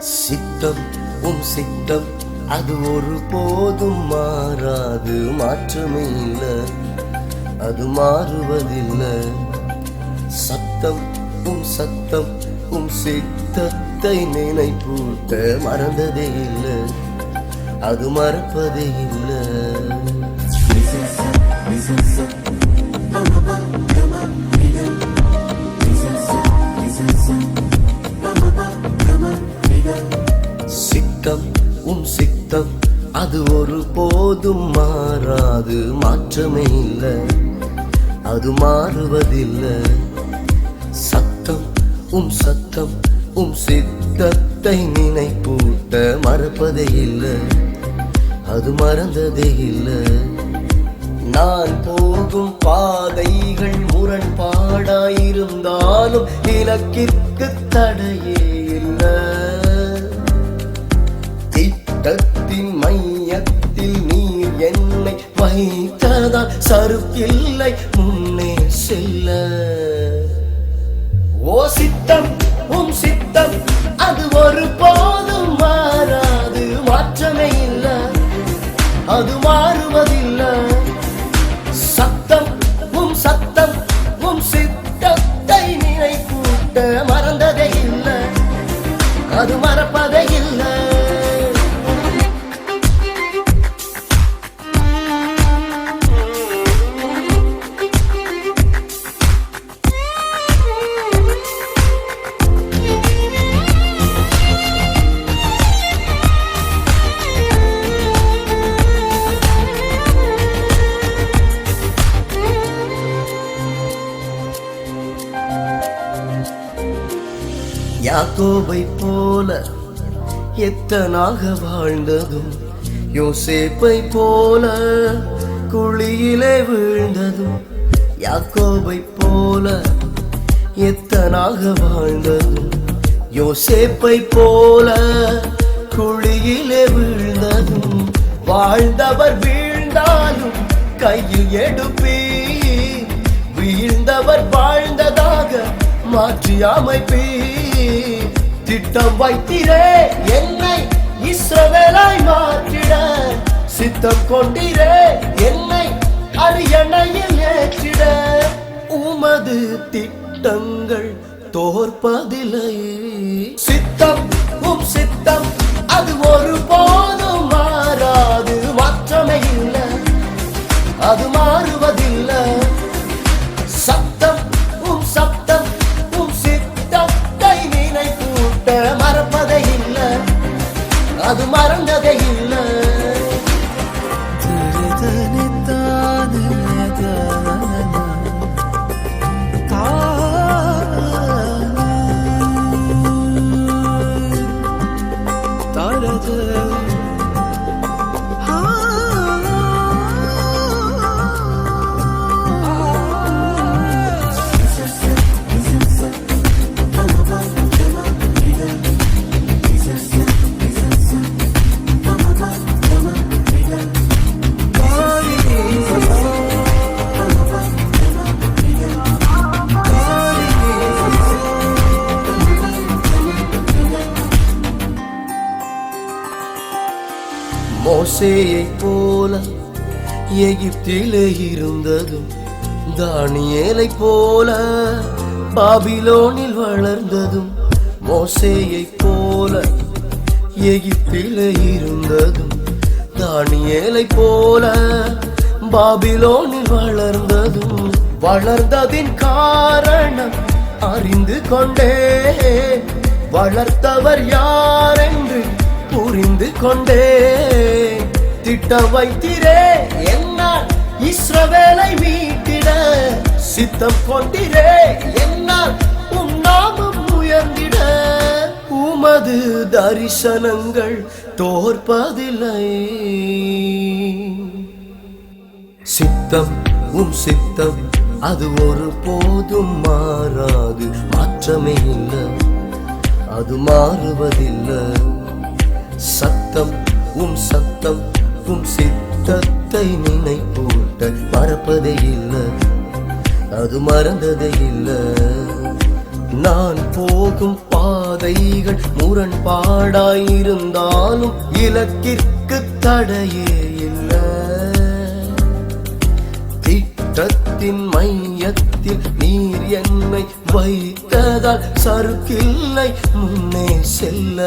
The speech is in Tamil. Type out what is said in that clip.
சித்தம் அது ஒரு போதும் மாறாது மாற்றமே இல்லை அது மாறுவதில்லை. சத்தம் உம் சத்தம் உம் சித்தத்தை நினைப்பூட்ட மறந்ததே இல்லை. அது மறப்பதே இல்லை. சித்தம் உன் சித்தம் அது ஒரு போதும் மாறாது மாற்றமே இல்லை. அது மாறுவதில்லை. சத்தம் உம் சத்தம் உம் சித்தத்தை நினைப்பூட்ட மறப்பதே இல்லை. அது மறந்ததே இல்லை. நான் போகும் பாதைகள் முரண்பாடாயிருந்தாலும் இலக்கிற்கு தடையே திட்டத்தின் மையத்தில் நீர் என்னை வைத்ததால் சறுக்கில்லை. யாக்கோவை போல எத்தனாக வாழ்ந்ததும் யோசேப்பை போல குழியிலே வீழ்ந்ததும் யாக்கோவை போல எத்தனாக வாழ்ந்ததும் யோசேப்பை போல குழியிலே வீழ்ந்ததும் வாழ்ந்தவர் வீழ்ந்தாலும் கையில் எடுப்பீ வீழ்ந்தவர் வாழ்ந்ததாக மாற்றி அமைப்பீ திட்டம் வைத்திரே என்னை இஸ்ரவேலாய் மாற்றிட. சித்தம் கொண்டிரே என்னை அரியணையில் ஏற்றிட. உமது திட்டங்கள் தோற்பதில்லை. சித்தம் உம் சித்தம் அது ஒரு போதும் மாறாது. மாற்றமே இல்லை. அது மாறுவது kaldı. மோசேயை போல எகிப்திலே இருந்ததும் தானியேலைப் போல பாபிலோனில் வளர்ந்ததும் மோசேயை போல எகிப்திலே இருந்ததும் தானியேலைப் போல பாபிலோனில் வளர்ந்ததும் வளர்ந்ததின் காரணம் அறிந்து கொண்டே வளர்த்தவர் யார் என்று புரிந்து கொண்டே. திட்டம் வைத்திரே என்னால் இஸ்ரவேலை மீட்டிட சித்தம் கொண்டிரே. என்னால் உன்னாமம் உயர்ந்திட. உமது தரிசனங்கள் தோற்பதில்லை. சித்தம் உம் சித்தம் அது ஒரு போதும் மாறாது. மாற்றமே இல்லை. அது மாறுவதில்லை. சத்தம் உம் சத்தம் உம் சித்தத்தை நினைப்பூட்ட மறப்பதே இல்லை அது மறந்ததே இல்லை. நான் போகும் பாதைகள் முரண்பாடாயிருந்தாலும் இலக்கிற்கு தடையே இல்லை. திட்டத்தின் மையத்தில் நீர் என்னை வைத்ததால் சறுக்கில்லை முன்னே செல்ல.